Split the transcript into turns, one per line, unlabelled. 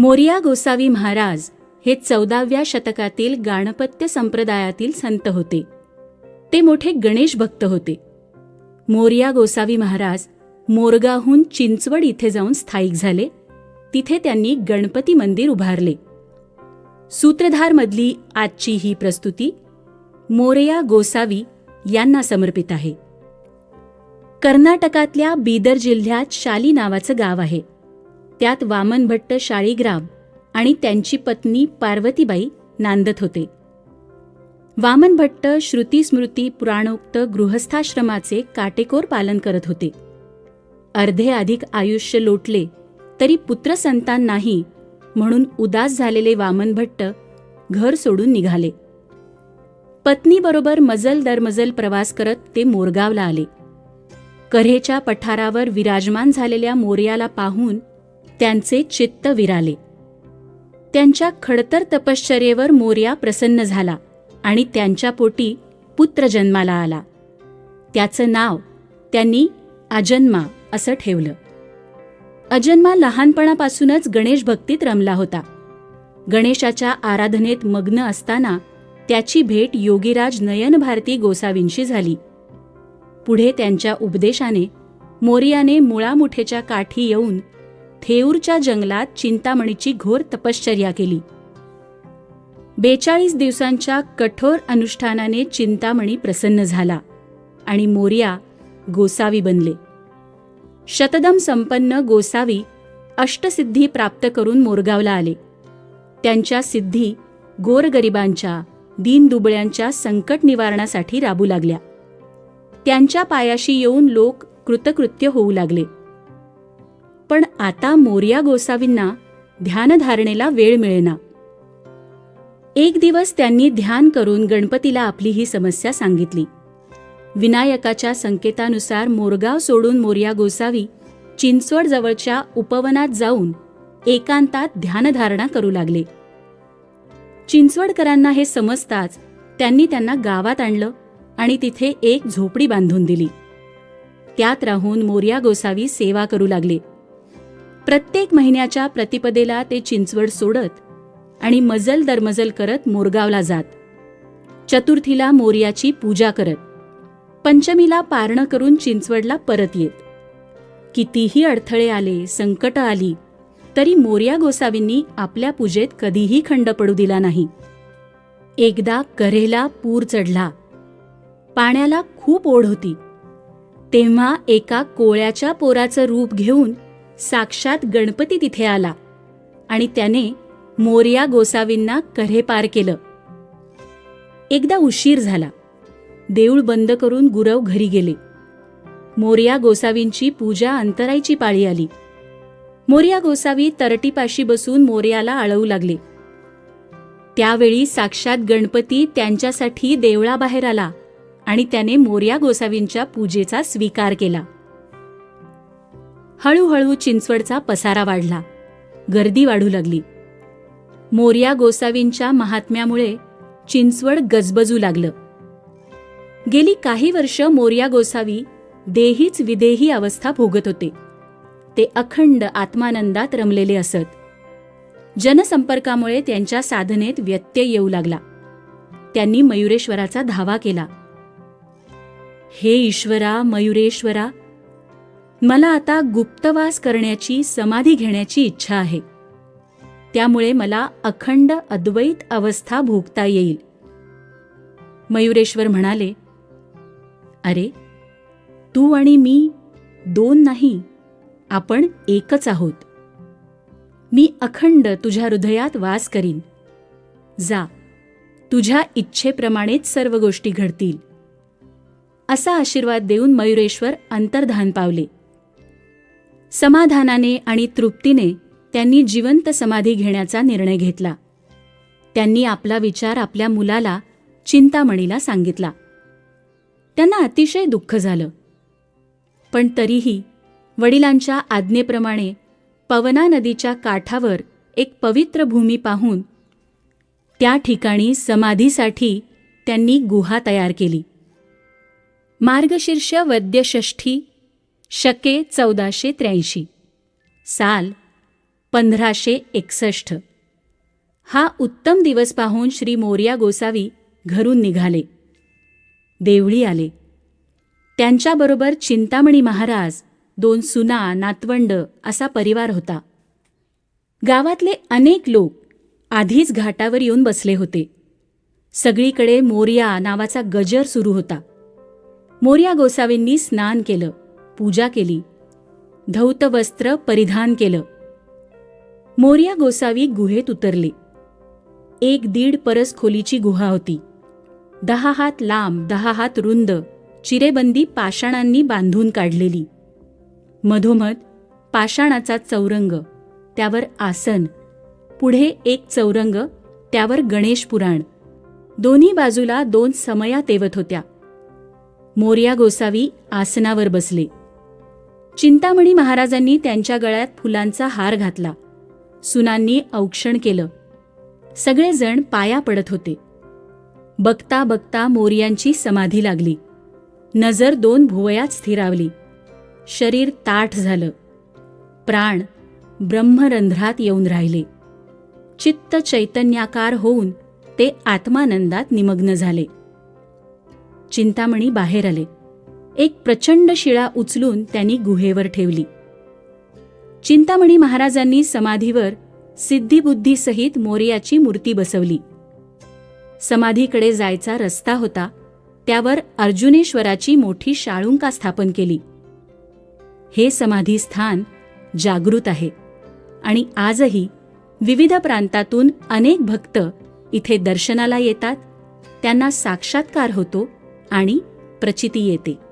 मोरिया गोसावी महाराज हे चौदाव्या शतकातील गाणपत्य संप्रदायातील संत होते. ते मोठे गणेश भक्त होते. मोरिया गोसावी महाराज मोरगाहून चिंचवड इथे जाऊन स्थायिक झाले. तिथे त्यांनी गणपती मंदिर उभारले. सूत्रधारमधली आजची ही प्रस्तुती मोरया गोसावी यांना समर्पित आहे. कर्नाटकातल्या बीदर जिल्ह्यात शाली नावाचं गाव आहे. त्यात वामन भट्ट शाळीग्राम आणि त्यांची पत्नी पार्वतीबाई नांदत होते. वामन भट्ट श्रुतीस्मृती पुराणोक्त गृहस्थाश्रमाचे काटेकोर पालन करत होते. अर्धे अधिक आयुष्य लोटले तरी पुत्रसंतान नाही म्हणून उदास झालेले वामन भट्ट घर सोडून निघाले. पत्नीबरोबर मजल दरमजल प्रवास करत ते मोरगावला आले. कऱ्हेच्या पठारावर विराजमान झालेल्या मोर्याला पाहून त्यांचे चित्त विराले. त्यांच्या खडतर तपश्चर्येवर मोर्या प्रसन्न झाला आणि त्यांच्या पोटी पुत्र जन्माला आला. त्याचं नाव त्यांनी अजन्मा असं ठेवलं. अजन्मा लहानपणापासूनच गणेश भक्तीत रमला होता. गणेशाच्या आराधनेत मग्न असताना त्याची भेट योगीराज नयन भारती गोसावींशी झाली. पुढे त्यांच्या उपदेशाने मोरियाने मुळामुठेच्या काठी येऊन थेऊरच्या जंगलात चिंतामणीची घोर तपश्चर्या केली. बेचाळीस दिवसांच्या कठोर अनुष्ठानाने चिंतामणी प्रसन्न झाला आणि मोर्या गोसावी बनले. शतदम संपन्न गोसावी अष्टसिद्धी प्राप्त करून मोरगावला आले. त्यांच्या सिद्धी गोरगरिबांच्या दीनदुबळ्यांच्या संकट निवारणासाठी राबू लागल्या. त्यांच्या पायाशी येऊन लोक कृतकृत्य होऊ लागले. पण आता मोर्या गोसावींना ध्यानधारणेला वेळ मिळेना. एक दिवस त्यांनी ध्यान करून गणपतीला आपली ही समस्या सांगितली. विनायकाच्या संकेतानुसार मोरगाव सोडून मोर्या गोसावी चिंचवड जवळच्या उपवनात जाऊन एकांतात ध्यानधारणा करू लागले. चिंचवडकरांना हे समजताच त्यांनी त्यांना गावात आणलं आणि तिथे एक झोपडी बांधून दिली. त्यात राहून मोर्या गोसावी सेवा करू लागले. प्रत्येक महिन्याच्या प्रतिपदेला ते चिंचवड सोडत आणि मजल दरमजल करत मोरगावला जात. चतुर्थीला मोर्याची पूजा करत. पंचमीला पारणं करून चिंचवडला परत येत. कितीही अडथळे आले संकट आली तरी मोर्या गोसावींनी आपल्या पूजेत कधीही खंड पडू दिला नाही. एकदा करेला पूर चढला. पाण्याला खूप ओढ होती. तेव्हा एका कोळ्याच्या पोराचं रूप घेऊन साक्षात गणपती तिथे आला आणि त्याने मोर्या गोसावींना कऱ्हे पार केलं. एकदा उशीर झाला. देऊळ बंद करून गुरव घरी गेले. मोर्या गोसावींची पूजा अंतरायची पाळी आली. मोर्या गोसावी तरटीपाशी बसून मोर्याला आळवू लागले. त्यावेळी साक्षात गणपती त्यांच्यासाठी देवळाबाहेर आला आणि त्याने मोर्या गोसावींच्या पूजेचा स्वीकार केला. हळूहळू चिंचवडचा पसारा वाढला. गर्दी वाढू लागली. मोर्या गोसावींच्या महात्म्यामुळे चिंचवड गजबजू लागलं. गेली काही वर्ष मोर्या गोसावी देहीच विदेही अवस्था भोगत होते. ते अखंड आत्मानंदात रमलेले असत. जनसंपर्कामुळे त्यांच्या साधनेत व्यत्यय येऊ लागला. त्यांनी मयुरेश्वराचा धावा केला. हे ईश्वरा मयुरेश्वरा मला आता गुप्तवास करण्याची समाधी घेण्याची इच्छा आहे. त्यामुळे मला अखंड अद्वैत अवस्था भोगता येईल. मयुरेश्वर म्हणाले अरे तू आणि मी दोन नाही आपण एकच आहोत. मी अखंड तुझ्या हृदयात वास करीन. जा तुझ्या इच्छेप्रमाणेच सर्व गोष्टी घडतील. असा आशीर्वाद देऊन मयुरेश्वर अंतर्धान पावले. समाधानाने आणि तृप्तीने त्यांनी जिवंत समाधी घेण्याचा निर्णय घेतला. त्यांनी आपला विचार आपल्या मुलाला चिंतामणीला सांगितला. त्यांना अतिशय दुःख झालं. पण तरीही वडिलांच्या आज्ञेप्रमाणे पवना नदीच्या काठावर एक पवित्र भूमी पाहून त्या ठिकाणी समाधीसाठी त्यांनी गुहा तयार केली. मार्गशीर्ष वद्यषष्ठी शके चौदाशे त्र्याऐंशी. साल पंधराशे एकसष्ट. हा उत्तम दिवस पाहून श्री मोर्या गोसावी घरून निघाले. देवळी आले. त्यांच्याबरोबर चिंतामणी महाराज दोन सुना नातवंड असा परिवार होता. गावातले अनेक लोक आधीच घाटावर येऊन बसले होते. सगळीकडे मोर्या नावाचा गजर सुरू होता. मोर्या गोसावींनी स्नान केलं. पूजा केली. धौत वस्त्र परिधान केलं. मोर्या गोसावी गुहेत उतरले. एक दीड परस खोलीची गुहा होती. दहा हात लांब दहा हात रुंद चिरेबंदी पाषाणांनी बांधून काढलेली. मधोमध पाषाणाचा चौरंग त्यावर आसन पुढे एक चौरंग त्यावर गणेश पुराण. दोन्ही बाजूला दोन समया तेवत होत्या. मोर्या गोसावी आसनावर बसले. चिंतामणी महाराजांनी त्यांच्या गळ्यात फुलांचा हार घातला. सुनांनी औक्षण केलं. सगळेजण पाया पडत होते. बघता बघता मोर्यांची समाधी लागली. नजर दोन भुवयात स्थिरावली. शरीर ताठ झालं. प्राण ब्रह्मरंध्रात येऊन राहिले. चित्त चैतन्याकार होऊन ते आत्मानंदात निमग्न झाले. चिंतामणी बाहेर आले. एक प्रचंड शिळा उचलून त्यांनी गुहेवर ठेवली. चिंतामणी महाराजांनी समाधीवर सिद्धिबुद्धीसहित मोर्याची मूर्ती बसवली. समाधीकडे जायचा रस्ता होता त्यावर अर्जुनेश्वराची मोठी शाळुंका स्थापन केली. हे समाधी स्थान जागृत आहे आणि आजही विविध प्रांतातून अनेक भक्त इथे दर्शनाला येतात त्यांना साक्षात्कार होतो आणि प्रचिती येते.